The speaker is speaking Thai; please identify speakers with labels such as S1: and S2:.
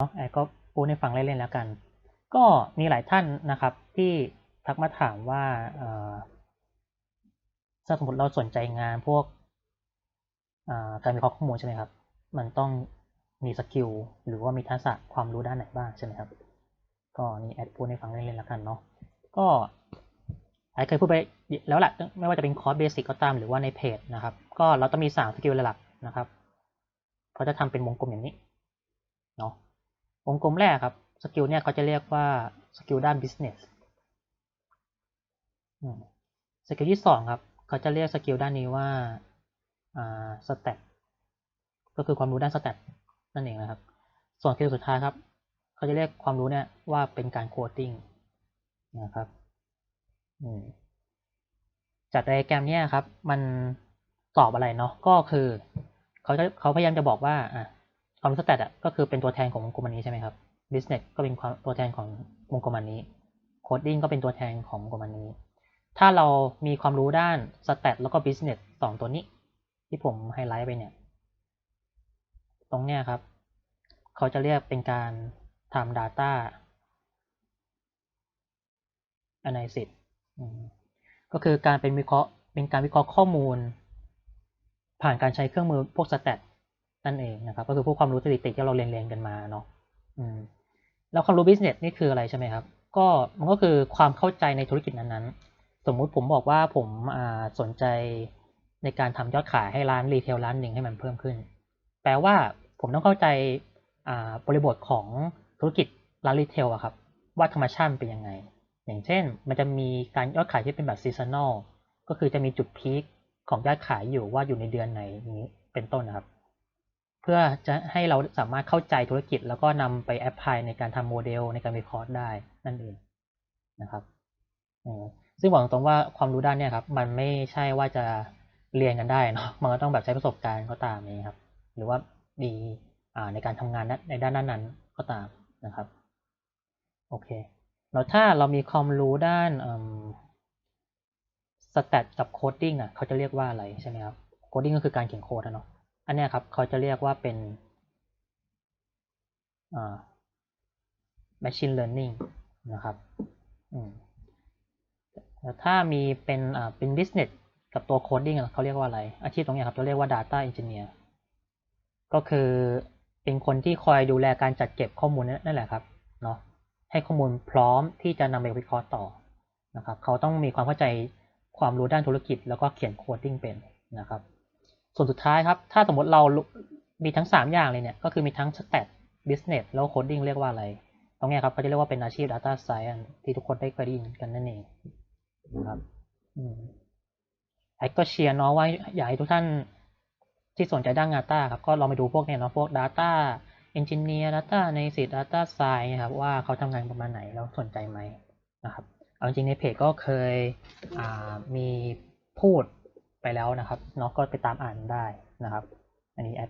S1: เนาะแอดก็พูดให้ฟังเล่นๆแล้วกัน ก็มีหลายท่านนะครับที่ทักมาถามว่าถ้าสมมติเราสนใจงานพวกการวิเคราะห์ข้อมูลใช่ไหมครับ มันต้องมีสกิลหรือว่ามีทักษะความรู้ด้านไหนบ้างใช่ไหมครับ ก็นี่แอดพูดให้ฟังเล่นๆแล้วกันเนาะ ก็แอดเคยพูดไปแล้วแหละไม่ว่าจะเป็นคอร์สเบสิกก็ตามหรือว่าในเพจนะครับ ก็เราต้องมีสามสกิลหลักนะครับเขาจะทำเป็นวงกลมอย่างนี้เนาะ วงกลมแรกครับสกิลเนี่ยเขาจะเรียกว่าสกิลด้าน business สกิลที่สองครับเขาจะเรียกสกิลด้านนี้ว่าอ่า stat ก็คือความรู้ด้าน stat นั่นเองนะครับ ส่วนสกิลสุดท้ายครับเขาจะเรียกความรู้เนี่ยว่าเป็นการโคดดิ้งนะครับจากไดอะแกรมเนี่ยครับ มันตอบอะไรเนาะก็คือเขาเขาพยายามจะบอกว่าอะ ความรู้สแตทอะก็คือเป็นตัวแทนของวงกลมอันนี้ใช่ไหมครับ business ก็เป็นตัวแทนของวงกลมอันนี้ coding ก็เป็นตัวแทนของวงกลมอันนี้ ถ้าเรามีความรู้ด้าน stat แล้วก็ business สองตัวนี้ ที่ผมไฮไลท์ไปเนี่ย ตรงเนี้ยครับ เขาจะเรียกเป็นการทำ data analysis ก็คือการเป็นวิเคราะห์เป็นการวิเคราะห์ข้อมูล ผ่านการใช้เครื่องมือพวก stat นั่นเองนะครับ ก็คือพวกความรู้สถิติที่เราเรียนๆกันมาเนาะอืมแล้วความรู้ business นี่คืออะไรใช่ไหมครับ ก็มันก็คือความเข้าใจในธุรกิจนั้นๆ สมมุติผมบอกว่าผมอ่าสนใจในการทำยอดขายให้ร้านรีเทลร้านหนึ่งให้มันเพิ่มขึ้น แปลว่าผมต้องเข้าใจอ่าบริบทของธุรกิจร้านรีเทลอะครับ ว่าธรรมชาติเป็นยังไง อย่างเช่น มันจะมีการยอดขายที่เป็นแบบซีซัน a ลก็คือจะมีจุดพีคของยอดขายอยู่ว่าอยู่ในเดือนไหนนี้เป็นต้นนะครับ เพื่อจะให้เราสามารถเข้าใจธุรกิจ แล้วก็นำไปแอพพลายในการทำโมเดลในการวิเคราะห์ได้นั่นเองนะครับซึ่งบอกตรงๆว่าความรู้ด้านเนี้ยครับ มันไม่ใช่ว่าจะเรียนกันได้เนาะมันก็ต้องแบบใช้ประสบการณ์ก็ตามนี้ครับ หรือว่ามีาในการทำงานในด้านนั้นๆก็ตามนะครับโอเคแล้วถ้าเรามีความรู้ด้านสแตทกับโคดดิ้งอะเขาจะเรียกว่าอะไรใช่ไหมครับโคดดิ้งก็คือการเขียนโค้ดอะเนาะ อันนี้ครับเขาจะเรียกว่าเป็น machine learning นะครับถ้ามีเป็นเป็น business กับตัว coding เขาเรียกว่าอะไร อาชีพตรงนี้ครับเขาเรียกว่า data engineer ก็คือเป็นคนที่คอยดูแลการจัดเก็บข้อมูลนั่นแหละครับเนาะให้ข้อมูลพร้อมที่จะนำไปวิเคราะห์ต่อนะครับ เขาต้องมีความเข้าใจความรู้ด้านธุรกิจ แล้วก็เขียนโคดดิ้งเป็นนะครับ ส่วนสุดท้ายครับ ถ้าสมมติเรามีทั้ง 3 อย่างเลยเนี่ย ก็คือมีทั้ง stat business แล้ว coding เรียกว่าอะไร ตรงนี้ครับเขาจะเรียกว่าเป็นอาชีพ data science ที่ทุกคนได้เคยได้ยินกันนั่นเองนะครับอืมไอ้ก็เชียร์เนาะว่าอยากให้ทุกท่านที่สนใจด้าน Data ครับ ก็ลองไปดูพวกเนี้ยเนาะพวก Data Engineer Data Analysis Data Science นะครับ ว่าเขาทำงานประมาณไหนแล้วสนใจไหมนะครับเอาจริงในเพจก็เคยมีพูด ไปแล้วนะครับเนาะก็ไปตามอ่านได้นะครับ อันนี้แอด